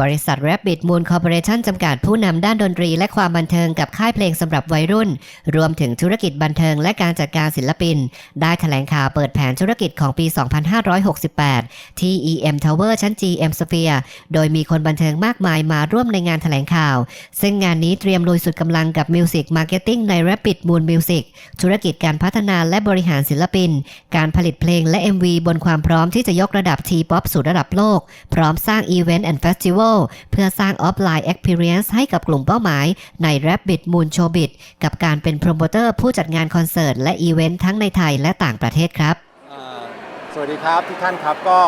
บริษัท Rabbit Moon Corporation จำกัดผู้นำด้านดนตรีและความบันเทิงกับค่ายเพลงสำหรับวัยรุ่น รวมถึงธุรกิจบันเทิงและการจัดการศิลปิน ได้แถลงข่าวเปิดแผนธุรกิจของปี 2568 ที่ EM Tower ชั้น GM Sphere โดยมีคนบันเทิงมากมายมาร่วมในงานแถลงข่าว ซึ่งงานนี้เตรียมลุยสุดกำลังกับ Music Marketing ใน Rabbit Moon Music ธุรกิจการพัฒนาและบริหารศิลปิน การผลิตเพลงและ MV บนความพร้อมที่จะยกระดับ T-POP สู่ระดับโลก พร้อมสร้าง Event and Festival เเพื่อสร้าง Offline Experience ให้กับกลุ่มเป้าหมายใน Rabbit Moon Showbiz กับการเป็นโปรโมเตอร์ผู้จัดงานคอนเสิร์ตและอีเวนต์ทั้งในไทยและต่างประเทศครับ สวัสดีครับทุกท่านครับก็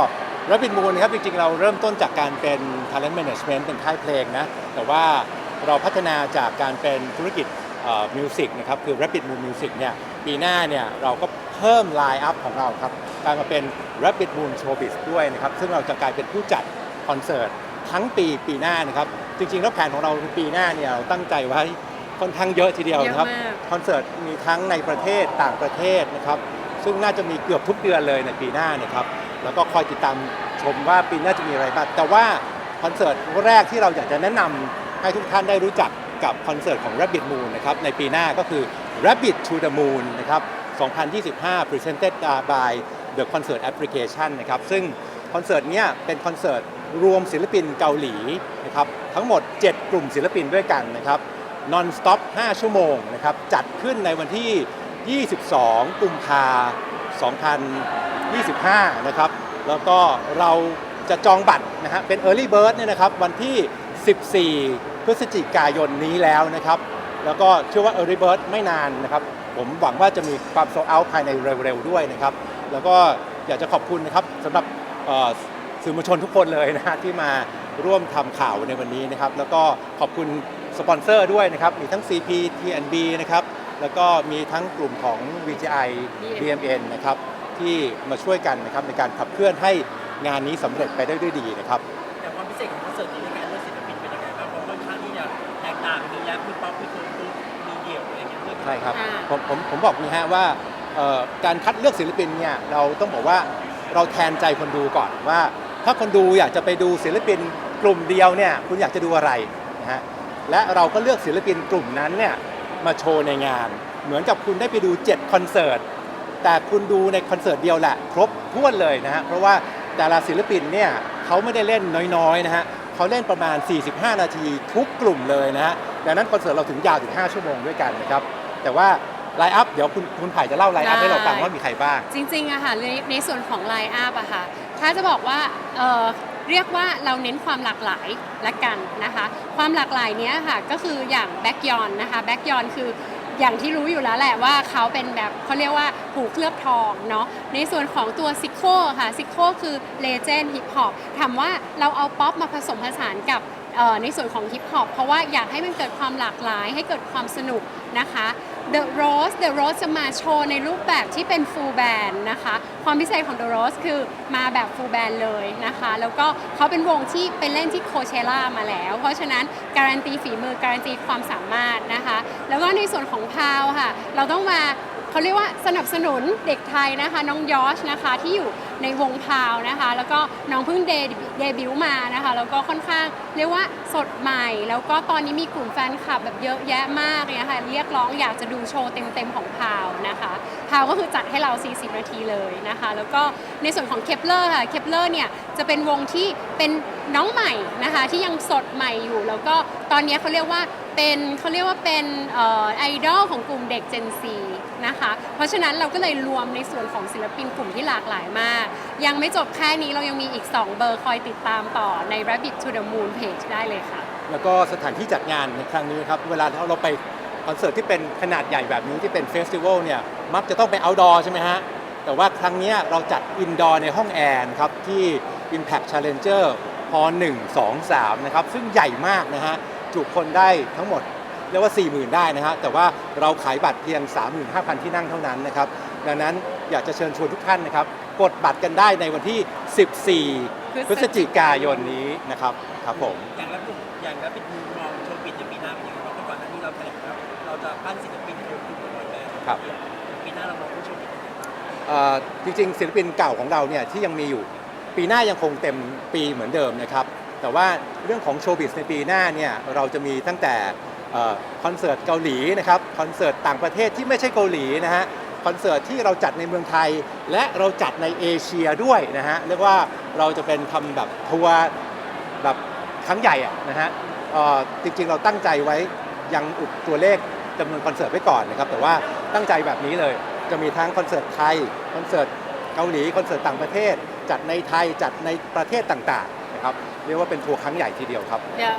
รับบิ d มูลครับจริงๆ เราเริ่มต้นจากการเป็น Talent Management เป็นค่ายเพลงนะ แต่ว่าเราพัฒนาจากการเป็นธุรกิจมิวสิกนะครับคือ Rapid Moon Music เนี่ยปีหน้าเนี่ยเราก็เพิ่มไลน์อัพของเราครับกลายมาเป็น Rapid Moon Showbiz ด้วยนะครับ ซึ่งเราจะกลายเป็นผู้จัดคอนเสิร์ต ทั้งปีปีหน้านะครับ จริงๆ แล้วแผนของเราปีหน้าเนี่ยเราตั้งใจไว้ค่อนข้างเยอะทีเดียวนะครับเยอะมาก คอนเสิร์ตมีทั้งในประเทศต่างประเทศนะครับ ซึ่งน่าจะมีเกือบทุกเดือนเลยในปีหน้านะครับ แล้วก็คอยติดตามชมว่าปีหน้าจะมีอะไรบ้างแต่ว่าคอนเสิร์ตแรกที่เราอยากจะแนะนำให้ทุกท่านได้รู้จักกับคอนเสิร์ตของ Rabbit Moon นะครับในปีหน้าก็คือ Rabbit to the Moon นะครับ 2025 Presented by The Concert Application นะครับซึ่งคอนเสิร์ตเนี้ยเป็นคอนเสิร์ต รวมศิลปินเกาหลีนะครับทั้งหมด 7 กลุ่มศิลปินด้วยกันนะครับ non stop 5ชั่วโมงนะครับจัดขึ้นในวันที่ 22 กุมภา2025 นะครับแล้วก็เราจะจองบัตรนะฮะเป็น Early Bird เนี่ยนะครับวันที่ 14 พฤศจิกายนนี้แล้วนะครับ แล้วก็เชื่อว่า Early Bird ไม่นานนะครับ ผมหวังว่าจะมีความโซเอาภายในเร็วๆด้วยนะครับ แล้วก็อยากจะขอบคุณนะครับสำหรับ สื่อมวลชนทุกคนเลยนะฮะที่มาร่วมทำข่าวในวันนี้นะครับ แล้วก็ขอบคุณสปอนเซอร์ด้วยนะครับ มีทั้ง CP TNB นะครับ แล้วก็มีทั้งกลุ่มของ VGI BMN นะครับที่มาช่วยกันนะครับในการขับเคลื่อนให้งานนี้สำเร็จไปได้ด้วยดีนะครับแต่ความพิเศษของคอนเสิร์ตนี้ในการเลือกศิลปินเป็นยังไงบ้างเพราะค่อนข้างที่จะแตกต่างมีแรปมีป๊อปมีคนพูดมีเดี่ยวอะไรอย่างเงี้ยด้วยใช่ครับอ่าผมผมผมบอกนี่ฮะว่าเอ่อการคัดเลือกศิลปินเนี่ยเราต้องบอกว่าเราแทนใจคนดูก่อนว่า ถ้าคนดูอยากจะไปดูศิลปินกลุ่มเดียวเนี่ยคุณอยากจะดูอะไรนะฮะและเราก็เลือกศิลปินกลุ่มนั้นเนี่ยมาโชว์ในงาน เหมือนกับคุณได้ไปดู 7 คอนเสิร์ต แต่คุณดูในคอนเสิร์ตเดียวแหละ ครบถ้วนเลยนะฮะเพราะว่าแต่ละศิลปินเนี่ยเขาไม่ได้เล่นน้อยๆนะฮะเขาเล่นประมาณ 45 นาทีทุกกลุ่มเลยนะฮะดังนั้นคอนเสิร์ตเราถึงยาวถึง 5 ชั่วโมงด้วยกันนะครับแต่ว่าไลน์อัพเดี๋ยวคุณคุณไผ่จะเล่าไลน์อัพให้เราฟังว่ามีใครบ้าง จริงๆอะค่ะในในส่วนของไลน์อัพอะค่ะ ถ้าจะบอกว่าเเรียกว่าเราเน้นความหลากหลายละกันนะคะ ความหลากหลายเนี้ยค่ะก็คืออย่างแบ็กยอนนะคะแบ็กยอนคืออย่างที่รู้อยู่แล้วแหละว่าเขาเป็นแบบเขาเรียกว่าผูเคลือบทองเนาะในส่วนของตัวซิโคค่ะซิโคคือเลเจนด์ฮิปฮอปถามว่าเราเอาป๊อปมาผสมผสานกับในส่วนของฮิปฮอปเพราะว่าอยากให้มันเกิดความหลากหลายให้เกิดความสนุกนะคะ The Rose The Rose จะมาโชว์ในรูปแบบที่เป็น full band นะคะ ความพิเศษของ The Rose คือมาแบบ full band เลยนะคะ แล้วก็เขาเป็นวงที่ไปเล่นที่โคเชล่ามาแล้ว เพราะฉะนั้นการันตีฝีมือการันตีความสามารถนะคะ แล้วก็ในส่วนของพาวค่ะ เราต้องมา เขาเรียกว่าสนับสนุนเด็กไทยนะคะ น้องยอชนะคะที่อยู่ในวงพาวนะคะ แล้วก็น้องเพิ่งเดบิวต์มานะคะ แล้วก็ค่อนข้างเรียกว่าสดใหม่ แล้วก็ตอนนี้มีกลุ่มแฟนคลับแบบเยอะแยะมากเนี่ยค่ะเรียกร้องอยากจะดูโชว์เต็มๆของพาวนะคะพาวก็คือจัดให้เรา 40 นาทีเลยนะคะ แล้วก็ในส่วนของเคปเลอร์ค่ะเคปเลอร์เนี่ยจะเป็นวงที่เป็นน้องใหม่ นะคะ ที่ยังสดใหม่อยู่ แล้วก็ตอนนี้เขาเรียกว่าเป็นเขาเรียกว่าเป็นออไอดอลของกลุ่มเด็ก Gen Z นะคะ เพราะฉะนั้นเราก็เลยรวมในส่วนของศิลปินกลุ่มที่หลากหลายมาก ยังไม่จบแค่นี้เรายังมีอีก 2 เบอร์คอยติดตามต่อใน Rabbit to the Moon Page ได้เลยค่ะ แล้วก็สถานที่จัดงานในครั้งนี้ครับ เวลาเราไปคอนเสิร์ตที่เป็นขนาดใหญ่แบบนี้ที่เป็นเฟสติวัลเนี่ยมักจะต้องไป outdoor ใช่ไหมฮะแต่ว่าครั้งนี้เราจัด indoor ในห้องแอร์ครับที่ Impact Challenger พ1 2 3นะครับซึ่งใหญ่มากนะฮะจุคนได้ทั้งหมดเรียกว่า 40,000 ได้นะฮะแต่ว่าเราขายบัตรเพียง 35,000 ที่นั่งเท่านั้นนะครับดังนั้นอยากจะเชิญชวนทุกท่านนะครับ กดบัตรกันได้ในวันที่ 14 พฤศจิกายนนี้นะครับครับผมอย่างแรปอย่างแรปปิดมูมองโชว์ปิดในปีหน้าเป็นยังไงบ้างเพราะก่อนหน้านี้เราแถลงแล้วเราจะปั้นศิลปินโชว์ปิดบ่อยๆแบบครับปีหน้าเรามองว่าโชว์ปิดเอ่อจริงๆศิลปินเก่าของเราเนี่ยที่ยังมีอยู่ ปีหน้ายังคงเต็มปีเหมือนเดิมนะครับ แต่ว่าเรื่องของโชว์บิสในปีหน้าเนี่ยเราจะมีตั้งแต่คอนเสิร์ตเกาหลีนะครับคอนเสิร์ตต่างประเทศที่ไม่ใช่เกาหลีนะฮะคอนเสิร์ตที่เราจัดในเมืองไทย และเราจัดในเอเชียด้วยนะฮะเรียกว่าเราจะเป็นทำแบบทัวร์แบบครั้งใหญ่อะนะฮะจริงๆเราตั้งใจไว้ยังอุดตัวเลขจำนวนคอนเสิร์ตไว้ก่อนนะครับแต่ว่าตั้งใจแบบนี้เลยจะมีทั้งคอนเสิร์ตไทยคอนเสิร์ตเกาหลีคอนเสิร์ตต่างประเทศ จัดในไทยจัดในประเทศต่างๆนะครับเรียกว่าเป็นทัวร์ครั้งใหญ่ทีเดียวครับ เดี๋ยว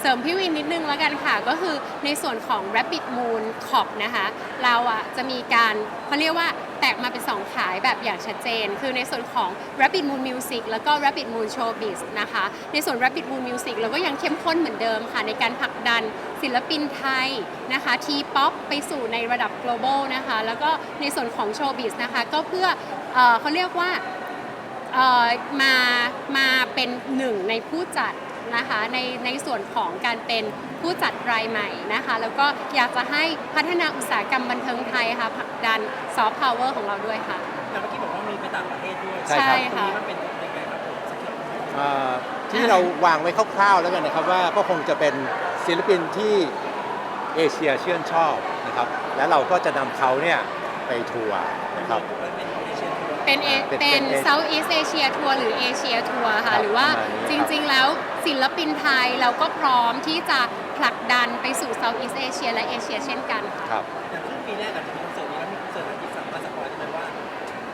เสริมพี่วินนิดนึงแล้วกันค่ะ ก็คือในส่วนของ Rabbit Moon Cop นะคะเราอะจะมีการเขาเรียกว่าแตกมาเป็นสองขายแบบอย่างชัดเจน คือในส่วนของ Rabbit Moon Music แล้วก็ Rabbit Moon Showbiz นะคะ ในส่วน Rabbit Moon Music เราก็ยังเข้มข้นเหมือนเดิมค่ะ ในการผลักดันศิลปินไทยนะคะ T-POP ไปสู่ในระดับ global นะคะ แล้วก็ในส่วนของ Showbiz นะคะ ก็เพื่อเอ่อเขาเรียกว่า เอ่อมามาเป็นหนึ่งในผู้จัดนะคะในในส่วนของการเป็นผู้จัดรายใหม่นะคะแล้วก็อยากจะให้พัฒนาอุตสาหกรรมบันเทิงไทยค่ะผลักดันซอฟต์พาวเวอร์ของเราด้วยค่ะแต่เมื่อกี้บอกว่ามีไปต่างประเทศด้วยใช่ครับ ตรงนี้มันเป็นยังไงครับผมสักทีเอ่อที่เราวางไว้คร่าวๆแล้วกันนะครับว่าก็คงจะเป็นศิลปินที่เอเชียชื่นชอบนะครับและเราก็จะนำเขาเนี่ยไปทัวร์นะครับ มันเป็น เอเชียทัวร์เป็นเอเป็นเป็น เป็น Southeast Asia ทัวร์หรือเอเชียทัวร์ครัค่ะ บหรือว่าประมาณนี้จครับริงๆ แล้วศิลปินไทยเราก็พร้อมที่จะผลักดันไปสู่ Southeast Asia และเอเชียเช่นกันค่ะ ครับ อย่างครึ่งปีแรกอาจจะมีคอนเสิร์ตนี้แล้วมีคอนเสิร์ตอะไรที่สามารถสปอยได้ไหมว่า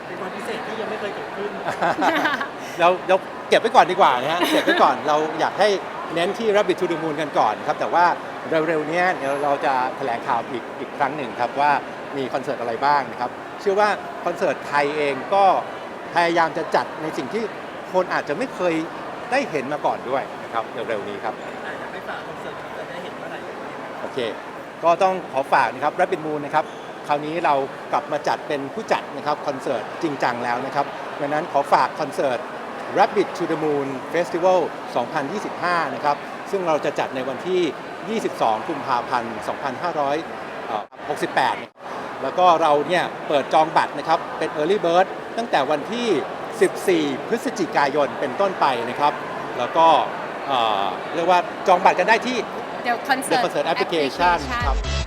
เป็นความพิเศษที่ยังไม่เคยเกิดขึ้น เราเราเก็บไว้ก่อนดีกว่านะฮะ เก็บไว้ก่อน เราอยากให้เน้นที่ Rabbit to the Moon กันก่อนครับ แต่ว่าเร็วๆเนี้ยเดี๋ยวเราจะแถลงข่าวอีกอีกครั้งหนึ่งครับว่ามีคอนเสิร์ตอะไรบ้างนะครับ เชื่อว่าคอนเสิร์ตไทยเองก็พยายามจะจัดในสิ่งที่คนอาจจะไม่เคยได้เห็นมาก่อนด้วยนะครับเร็วๆนี้ครับอาจจะไม่ฝากคอนเสิร์ตจะได้เห็นเมื่อไหร่โอเค ก็ต้องขอฝากนะครับ Rabbit Moon นะครับคราวนี้เรากลับมาจัดเป็นผู้จัดนะครับคอนเสิร์ตจริงจังแล้วนะครับดังนั้นขอฝากคอนเสิร์ต Rabbit to the Moon Festival 2025 นะครับ ซึ่งเราจะจัดในวันที่ 22 กุมภาพันธ์ 2568นะครับ แล้วก็เราเนี่ยเปิดจองบัตรนะครับเป็น Early Bird ตั้งแต่วันที่ 14 พฤศจิกายนเป็นต้นไปนะครับ แล้วก็เอ่อเรียกว่าจองบัตรกันได้ที่เดี๋ยวคอนเสิ The ร์ต Concert Application ครับ